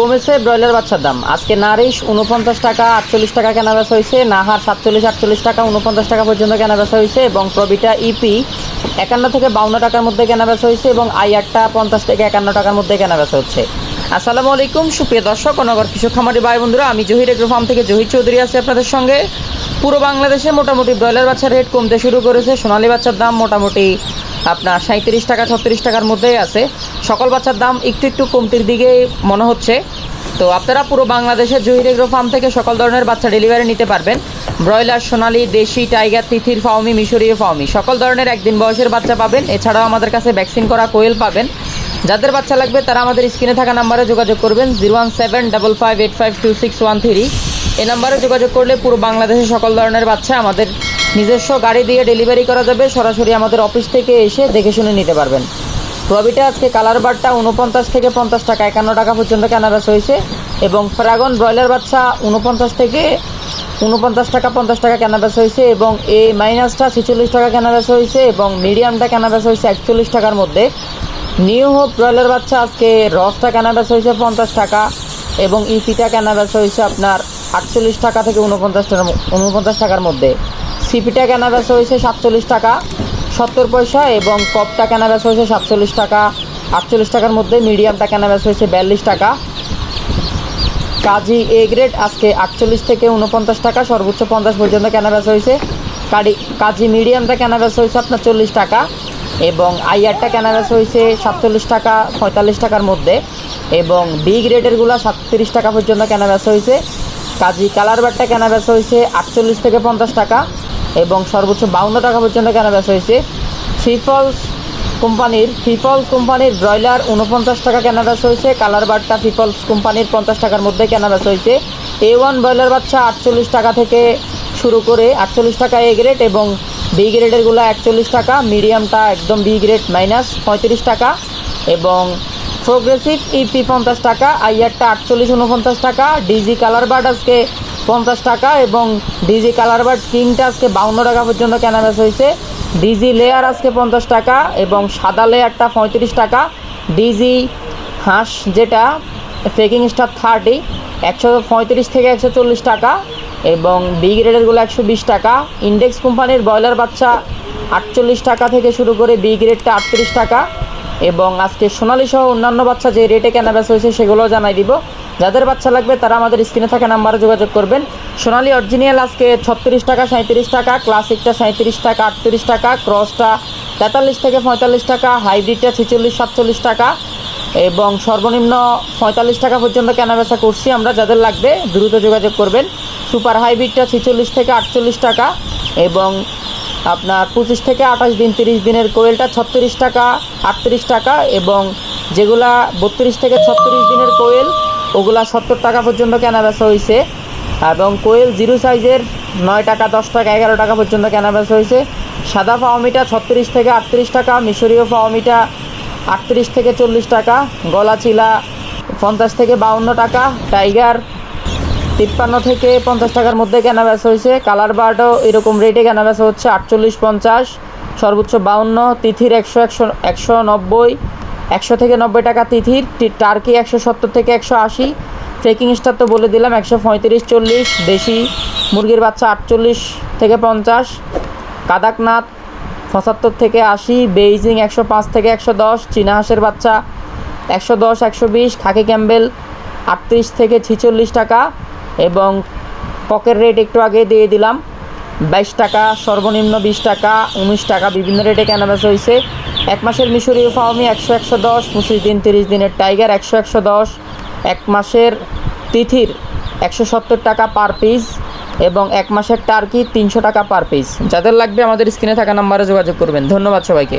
কমেছে ব্রয়লার বাচ্চার দাম। আজকে নারিশ উনপঞ্চাশ টাকা, আটচল্লিশ টাকা কেনা বেচা হয়েছে, নাহার সাতচল্লিশ, আটচল্লিশ টাকা উনপঞ্চাশ টাকা পর্যন্ত কেনা বেচা হয়েছে এবং প্রবিটা ইপি একান্ন থেকে বাউন্ন টাকার মধ্যে কেনা বেচা হয়েছে এবং আইয়ারটা পঞ্চাশ থেকে একান্ন টাকার মধ্যে কেনা বেচা হচ্ছে। আসসালামু আলাইকুম, সুপ্রিয় দর্শক ও নগর কৃষক খামারি ভাই বন্ধুরা, আমি জহির এগ্রো ফার্ম থেকে জহির চৌধুরী আছি আপনাদের সঙ্গে। পুরো বাংলাদেশে মোটামুটি ব্রয়লার বাচ্চার রেট কমতে শুরু করেছে। সোনালী বাচ্চার দাম মোটামুটি আপনার সাঁত্রিশ টাকা, ছত্রিশ টাকার মধ্যেই আছে। সকল বাচ্চার দাম একটু একটু কমতির দিকে মনে হচ্ছে। তো আপনারা পুরো বাংলাদেশের জহির এগ্রো ফার্ম থেকে সকল ধরনের বাচ্চা ডেলিভারি নিতে পারবেন। ব্রয়লার, সোনালি, দেশি, টাইগার, তিথির ফাউমি মিশরীয় ফাউমি সকল ধরনের একদিন বয়সের বাচ্চা পাবেন। এছাড়াও আমাদের কাছে ভ্যাকসিন করা কোয়েল পাবেন। যাদের বাচ্চা লাগবে তারা আমাদের স্ক্রিনে থাকা নাম্বারে যোগাযোগ করবেন zero one seven double five eight five two six one three. এই নাম্বারে যোগাযোগ করলে পুরো বাংলাদেশে সকল ধরনের বাচ্চা আমাদের নিজস্ব গাড়ি দিয়ে ডেলিভারি করা যাবে। সরাসরি আমাদের অফিস থেকে এসে দেখে শুনে নিতে পারবেন। প্রবিটা আজকে কালার বারটা উনপঞ্চাশ থেকে পঞ্চাশ টাকা, একান্ন টাকা পর্যন্ত কেনাবেচা হয়েছে এবং ফ্রাগন ব্রয়লার বাচ্চা উনপঞ্চাশ থেকে উনপঞ্চাশ টাকা, পঞ্চাশ টাকা কেনাবেচা হয়েছে এবং এ মাইনাসটা ছেচল্লিশ টাকা কেনাবেচা হয়েছে এবং মিডিয়ামটা কেনাবেচা হয়েছে একচল্লিশ টাকার মধ্যে। নিউ হোপ ব্রয়লার বাচ্চা আজকে রসটা কেনাবেচা হয়েছে পঞ্চাশ টাকা এবং ইপিটা কেনাবেচা হয়েছে আপনার আটচল্লিশ টাকা থেকে উনপঞ্চাশ টাকার ম- উনপঞ্চাশ টাকার মধ্যে। সিপিটা কেনাবেচা হয়েছে সাতচল্লিশ টাকা সত্তর পয়সা এবং কপটা কেনাবেচা হয়েছে সাতচল্লিশ টাকা, আটচল্লিশ টাকার মধ্যে মিডিয়ামটা কেনাবেচা হয়েছে বিয়াল্লিশ টাকা। কাজী এ গ্রেড আজকে আটচল্লিশ থেকে উনপঞ্চাশ টাকা, সর্বোচ্চ পঞ্চাশ পর্যন্ত কেনাবেচা হয়েছে। কাডি কাজী মিডিয়ামটা কেনাবেচা হয়েছে আপনার চল্লিশ টাকা এবং আইয়ারটা কেনাবেচা হয়েছে সাতচল্লিশ টাকা, পঁয়তাল্লিশ টাকার মধ্যে এবং বি গ্রেডেরগুলো সাতত্রিশ টাকা পর্যন্ত কেনাবেচা হয়েছে। কাজী কালার বারটা কেনাবেচা হয়েছে আটচল্লিশ থেকে পঞ্চাশ টাকা এবং সর্বোচ্চ বাউন্ন টাকা পর্যন্ত কেনাবেচা হয়েছে। ফিফলস কোম্পানির ফিফলস কোম্পানির ব্রয়লার উনপঞ্চাশ টাকা কেনা বেচা হয়েছে। কালার বারটা ফিফলস কোম্পানির পঞ্চাশ টাকার মধ্যে কেনা বেচা হয়েছে। এ ওয়ান ব্রয়লার বাচ্চা আটচল্লিশ টাকা থেকে শুরু করে আটচল্লিশ টাকা এ গ্রেড এবং বি গ্রেডেরগুলো একচল্লিশ টাকা। মিডিয়ামটা একদম বি গ্রেড মাইনাস পঁয়ত্রিশ টাকা এবং প্রোগ্রেসিভ ইপি পঞ্চাশ টাকা। আইয়ারটা আটচল্লিশ উনপঞ্চাশ টাকা। ডিজি কালার বার্ড আজকে পঞ্চাশ টাকা এবং ডিজি কালার বার্ড কিংটা আজকে বাউন্ন টাকা পর্যন্ত কেনা বেচা হয়েছে। ডিজি লেয়ার আজকে পঞ্চাশ টাকা এবং সাদা লেয়ারটা পঁয়ত্রিশ টাকা। ডিজি হাঁস যেটা ফেকিং স্টার থার্টি একশো পঁয়ত্রিশ থেকে একশো চল্লিশ টাকা এবং বি গ্রেডেরগুলো একশো বিশ টাকা। ইন্ডেক্স কোম্পানির ব্রয়লার বাচ্চা আটচল্লিশ টাকা থেকে শুরু করে বি গ্রেডটা আটত্রিশ টাকা এবং আজকে সোনালি সহ অন্যান্য বাচ্চা যে রেটে কেনা বেচা হয়েছে সেগুলোও জানাই দিব। যাদের বাচ্চা লাগবে তারা আমাদের স্ক্রিনে থাকা নাম্বারে যোগাযোগ করবেন। সোনালি অরিজিনাল আজকে ছত্রিশ টাকা সাঁত্রিশ টাকা ক্লাসিকটা সাঁত্রিশ টাকা, আটত্রিশ টাকা ক্রসটা তেতাল্লিশ থেকে পঁয়তাল্লিশ টাকা হাইব্রিডটা ছেচল্লিশ, সাতচল্লিশ টাকা এবং সর্বনিম্ন পঁয়তাল্লিশ টাকা পর্যন্ত কেনাবেচা করছি আমরা। যাদের লাগবে দ্রুত যোগাযোগ করবেন। সুপার হাইব্রিডটা ছেচল্লিশ থেকে আটচল্লিশ টাকা এবং আপনার পঁচিশ থেকে আঠাশ দিন, তিরিশ দিনের কোয়েলটা ছত্রিশ টাকা, আটত্রিশ টাকা এবং যেগুলা বত্রিশ থেকে ছত্রিশ দিনের কোয়েল ওগুলা সত্তর টাকা পর্যন্ত কেনা বেচা হয়েছে এবং কোয়েল জিরো সাইজের নয় টাকা, দশ টাকা, এগারো টাকা পর্যন্ত কেনা বেচা হয়েছে সাদা ফাওমিটা ছত্রিশ থেকে আটত্রিশ টাকা, মিশরীয় ফাওমিটা আটত্রিশ থেকে চল্লিশ টাকা, গলা চিলা পঞ্চাশ থেকে বাউন্ন টাকা, টাইগার তিপ্পান্ন থেকে পঞ্চাশ টাকার মধ্যে কেনা বেচা হয়েছে কালার বার্ডও এরকম রেটে কেনা বেচা হচ্ছে আটচল্লিশ পঞ্চাশ, সর্বোচ্চ বাউন্ন, তিথির একশো একশো একশো নব্বই একশো থেকে নব্বই টাকা তিথির টার্কি একশো সত্তর থেকে একশো আশি ফেকিং স্টার তো বলে দিলাম একশো পঁয়ত্রিশ, চল্লিশ, দেশি মুরগির বাচ্চা আটচল্লিশ থেকে পঞ্চাশ, কাদাকনাথ পঁচাত্তর থেকে আশি, বেইজিং একশো পাঁচ থেকে একশো দশ, চীনা হাঁসের বাচ্চা একশো দশ, একশো বিশ, খাকি ক্যাম্বেল আটত্রিশ থেকে ছিচল্লিশ টাকা এবং পকের রেট একটু আগে দিয়ে দিলাম। বাইশ টাকা, সর্বনিম্ন বিশ টাকা, উনিশ টাকা, বিভিন্ন রেটে কেনাবেচা হয়েছে এক মাসের মিশরীয় ফাওমি একশো একশো দশ পঁচিশ দিন তিরিশ দিনের টাইগার একশো একশো দশ, এক মাসের তিথির একশো সত্তর টাকা পার পিস এবং এক মাসের টার্কি তিনশো টাকা পার পিস। যাদের লাগবে আমাদের স্ক্রিনে থাকা নাম্বারে যোগাযোগ করবেন। ধন্যবাদ সবাইকে।